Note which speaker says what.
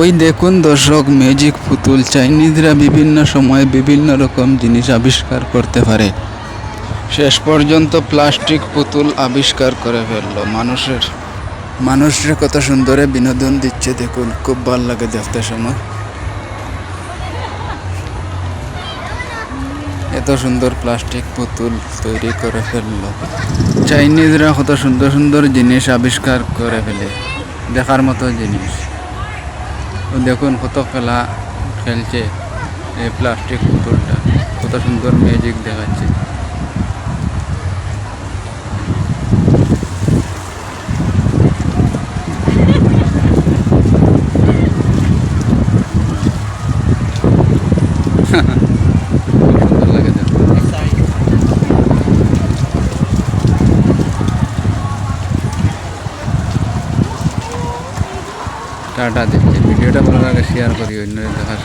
Speaker 1: ওই দেখুন দর্শক ম্যাজিক পুতুল চাইনিজরা বিভিন্ন সময়ে বিভিন্ন রকম জিনিস আবিষ্কার করতে পারে। শেষ পর্যন্ত প্লাস্টিক পুতুল আবিষ্কার করে ফেলল মানুষের। মানুষের কত সুন্দরে বিনোদন দিচ্ছে দেখুন, খুব ভালো লাগে দেখতে সময়। এত সুন্দর প্লাস্টিক পুতুল তৈরি করে ফেলল। চাইনিজরা কত সুন্দর সুন্দর জিনিস আবিষ্কার করে ফেলে, দেখার মতো জিনিস। দেখুন কত খেলা খেলছে এই প্লাস্টিক পুতুলটা। কত সুন্দর ম্যাজিক দেখাচ্ছে। খুব সুন্দর লাগে দেখতে। টাটা দিচ্ছে। ভিডিওটা ভালো লাগে শেয়ার করি অন্যদের দেখার